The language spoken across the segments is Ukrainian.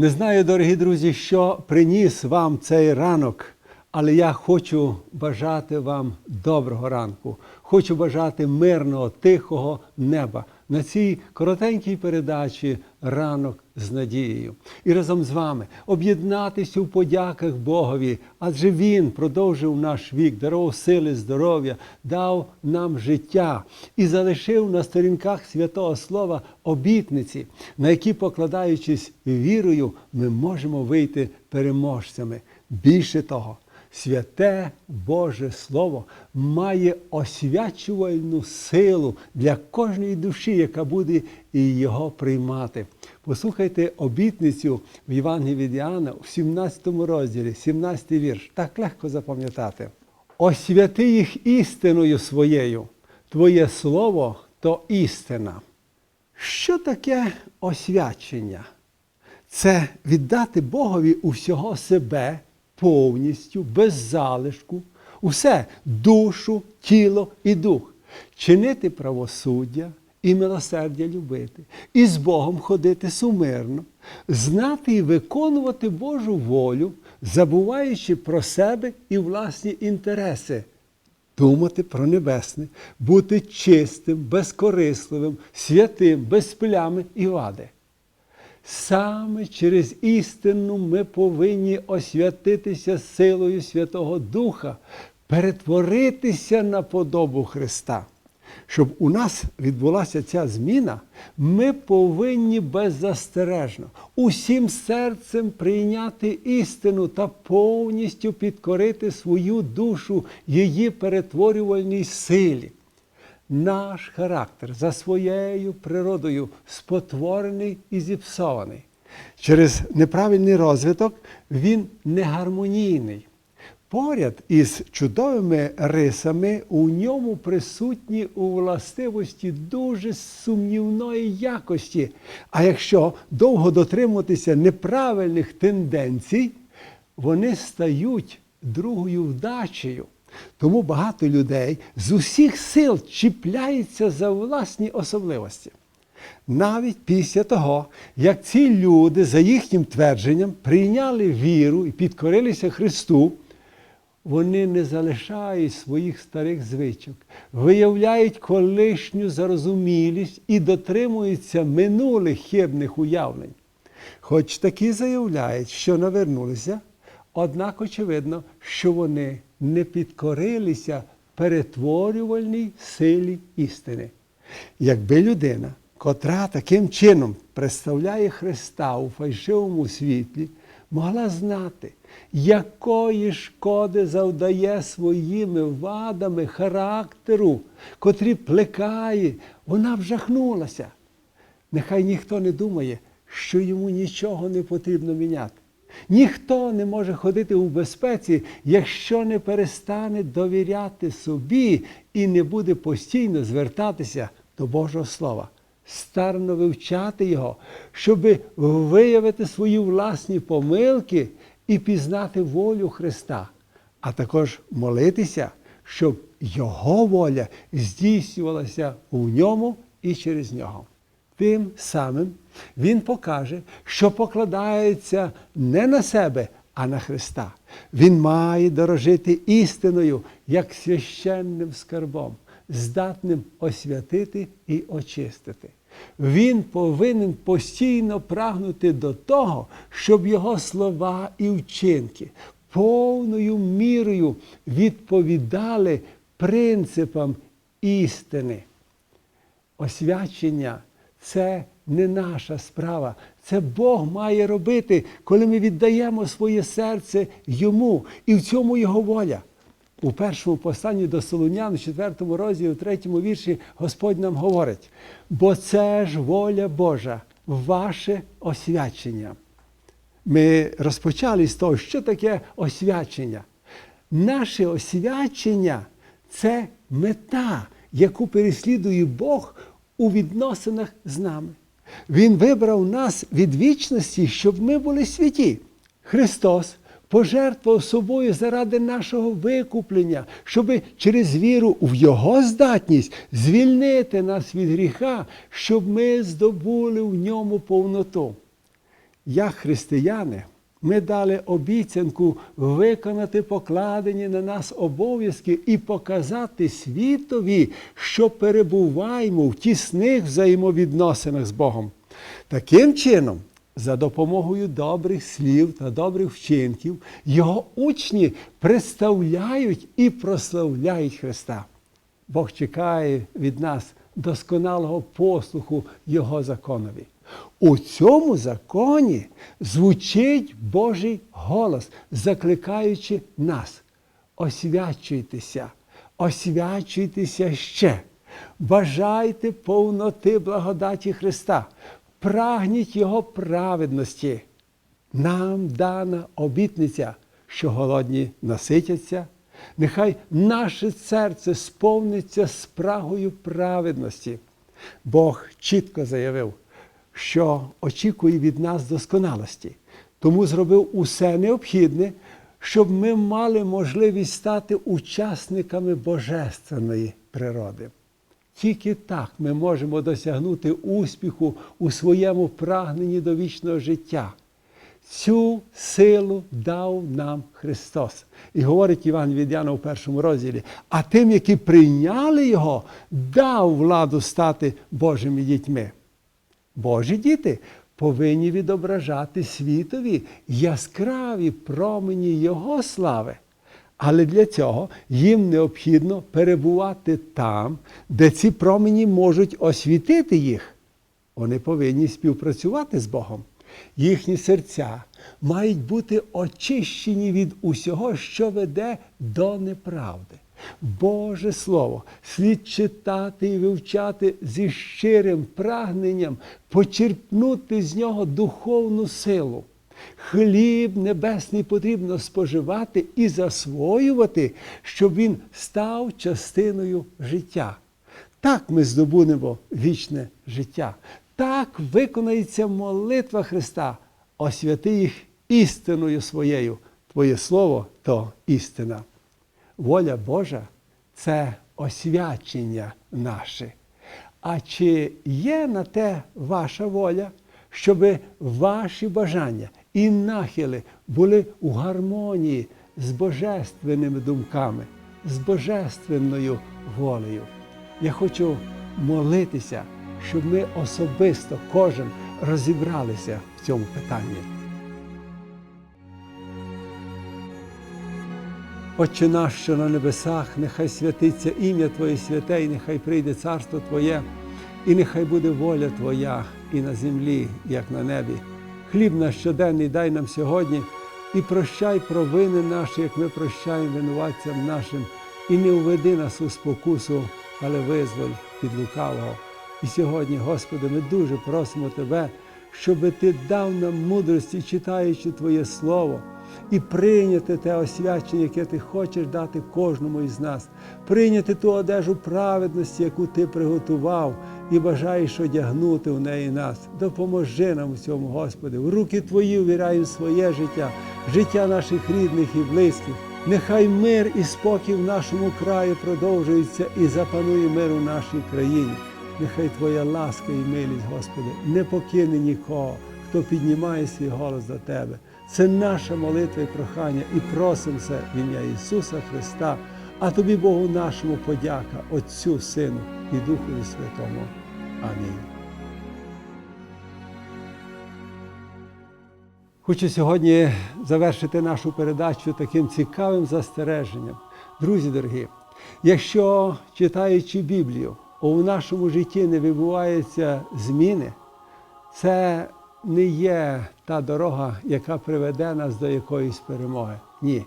Не знаю, дорогі друзі, що приніс вам цей ранок, але я хочу бажати вам доброго ранку. Хочу бажати мирного, тихого неба на цій коротенькій передачі ранок з надією. І разом з вами об'єднатися у подяках Богові, адже Він продовжив наш вік, дарував сили, здоров'я, дав нам життя і залишив на сторінках святого Слова обітниці, на які, покладаючись вірою, ми можемо вийти переможцями. Більше того, святе Боже Слово має освячувальну силу для кожної душі, яка буде його приймати. Послухайте обітницю в Євангелії від Іоанна в 17 розділі, 17 вірш. Так легко запам'ятати. Освяти їх істиною своєю. Твоє слово то істина. Що таке освячення? Це віддати Богові усього себе повністю, без залишку, усе душу, тіло і дух, чинити правосуддя і милосердя любити, і з Богом ходити сумирно, знати і виконувати Божу волю, забуваючи про себе і власні інтереси. Думати про небесне, бути чистим, безкорисливим, святим, без плями і вади. Саме через істину ми повинні освятитися силою Святого Духа, перетворитися на подобу Христа. Щоб у нас відбулася ця зміна, ми повинні беззастережно, усім серцем прийняти істину та повністю підкорити свою душу її перетворювальній силі. Наш характер за своєю природою спотворений і зіпсований. Через неправильний розвиток він негармонійний. Поряд із чудовими рисами у ньому присутні у властивості дуже сумнівної якості. А якщо довго дотримуватися неправильних тенденцій, вони стають другою вдачею. Тому багато людей з усіх сил чіпляються за власні особливості. Навіть після того, як ці люди, за їхнім твердженням, прийняли віру і підкорилися Христу, вони не залишають своїх старих звичок, виявляють колишню зарозумілість і дотримуються минулих хибних уявлень. Хоч такі заявляють, що навернулися, однак очевидно, що вони не підкорилися перетворювальній силі істини. Якби людина, котра таким чином представляє Христа у фальшивому світлі, могла знати, якої шкоди завдає своїми вадами характеру, котрі плекає, вона б жахнулася. Нехай ніхто не думає, що йому нічого не потрібно міняти. Ніхто не може ходити у безпеці, якщо не перестане довіряти собі і не буде постійно звертатися до Божого Слова, старно вивчати його, щоб виявити свої власні помилки і пізнати волю Христа, а також молитися, щоб Його воля здійснювалася у ньому і через нього. Тим самим Він покаже, що покладається не на себе, а на Христа. Він має дорожити істиною як священним скарбом, здатним освятити і очистити. Він повинен постійно прагнути до того, щоб його слова і вчинки повною мірою відповідали принципам істини. Освячення це не наша справа. Це Бог має робити, коли ми віддаємо своє серце йому, і в цьому його воля. У першому посланні до Солунян, у 4 розділі, у 3 вірші, Господь нам говорить: бо це ж воля Божа, ваше освячення. Ми розпочали з того, що таке освячення. Наше освячення це мета, яку переслідує Бог у відносинах з нами. Він вибрав нас від вічності, щоб ми були святі. Христос пожертвував собою заради нашого викуплення, щоб через віру в Його здатність звільнити нас від гріха, щоб ми здобули в ньому повноту. як християни, ми дали обіцянку виконати покладені на нас обов'язки і показати світові, що перебуваємо в тісних взаємовідносинах з Богом. Таким чином, за допомогою добрих слів та добрих вчинків, його учні представляють і прославляють Христа. Бог чекає від нас досконалого послуху Його законові. У цьому законі звучить Божий голос, закликаючи нас. Освячуйтеся, освячуйтеся ще, бажайте повноти благодаті Христа, прагніть Його праведності. Нам дана обітниця, що голодні наситяться, нехай наше серце сповниться спрагою праведності. Бог чітко заявив, що очікує від нас досконалості, тому зробив усе необхідне, щоб ми мали можливість стати учасниками божественної природи. Тільки так ми можемо досягнути успіху у своєму прагненні до вічного життя. Цю силу дав нам Христос. І говорить Іван від Яна у першому розділі, а тим, які прийняли Його, дав владу стати Божими дітьми. Божі діти повинні відображати світові яскраві промені Його слави. Але для цього їм необхідно перебувати там, де ці промені можуть освітити їх. Вони повинні співпрацювати з Богом. Їхні серця мають бути очищені від усього, що веде до неправди. Боже Слово слід читати і вивчати зі щирим прагненням, почерпнути з нього духовну силу. Хліб небесний потрібно споживати і засвоювати, щоб він став частиною життя. Так ми здобудемо вічне життя. Так виконається молитва Христа, освяти їх істиною своєю. Твоє Слово то істина. Воля Божа це освячення наше. А чи є на те ваша воля, щоб ваші бажання і нахили були у гармонії з божественними думками, з божественною волею? Я хочу молитися, щоб ми особисто кожен розібралися в цьому питанні. Отче наш, що на небесах, нехай святиться ім'я Твоє святе, і нехай прийде царство Твоє, і нехай буде воля Твоя і на землі, як на небі. Хліб наш щоденний дай нам сьогодні і прощай провини наші, як ми прощаємо винуватцям нашим, і не уведи нас у спокусу, але визволь від лукавого. І сьогодні, Господи, ми дуже просимо Тебе, щоб Ти дав нам мудрості, читаючи Твоє Слово, і прийняти те освячення, яке Ти хочеш дати кожному із нас, прийняти ту одежу праведності, яку Ти приготував, і бажаєш одягнути в неї нас. Допоможи нам у цьому, Господи. В руки Твої ввіряємо своє життя, життя наших рідних і близьких. Нехай мир і спокій в нашому краї продовжується і запанує мир у нашій країні. Нехай Твоя ласка і милість, Господи, не покине нікого, хто піднімає свій голос до Тебе. Це наша молитва і прохання, і просимо це в ім'я Ісуса Христа, а тобі, Богу нашому, подяка, Отцю, Сину і Духові Святому. Амінь. Хочу сьогодні завершити нашу передачу таким цікавим застереженням. Друзі дорогі, якщо читаючи Біблію, у нашому житті не відбуваються зміни, це не є та дорога, яка приведе нас до якоїсь перемоги. Ні.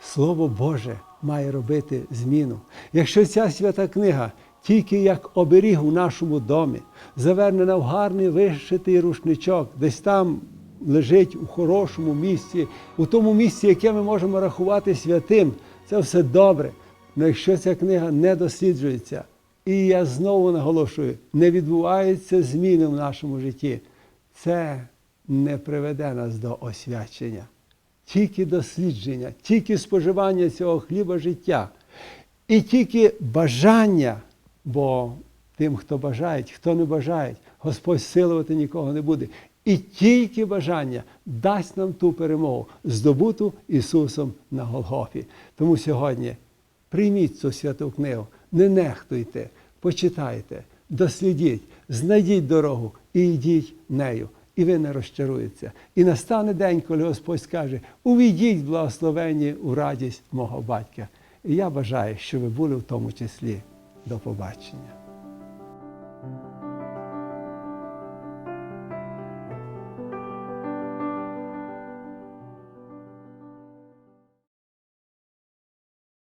Слово Боже має робити зміну. Якщо ця свята книга тільки як оберіг у нашому домі, завернена в гарний вишитий рушничок, десь там лежить у хорошому місці, у тому місці, яке ми можемо рахувати святим, це все добре. Але якщо ця книга не досліджується, і я знову наголошую, не відбуваються зміни в нашому житті, це не приведе нас до освячення. Тільки дослідження, тільки споживання цього хліба життя. І тільки бажання, бо тим, хто бажає, хто не бажає, Господь силувати нікого не буде. І тільки бажання дасть нам ту перемогу, здобуту Ісусом на Голгофі. Тому сьогодні прийміть цю святу книгу, не нехтуйте, почитайте, дослідіть, знайдіть дорогу і йдіть нею. І ви не розчаруєтеся. І настане день, коли Господь скаже: увійдіть благословені у радість мого батька. І я бажаю, щоб ви були в тому числі. До побачення.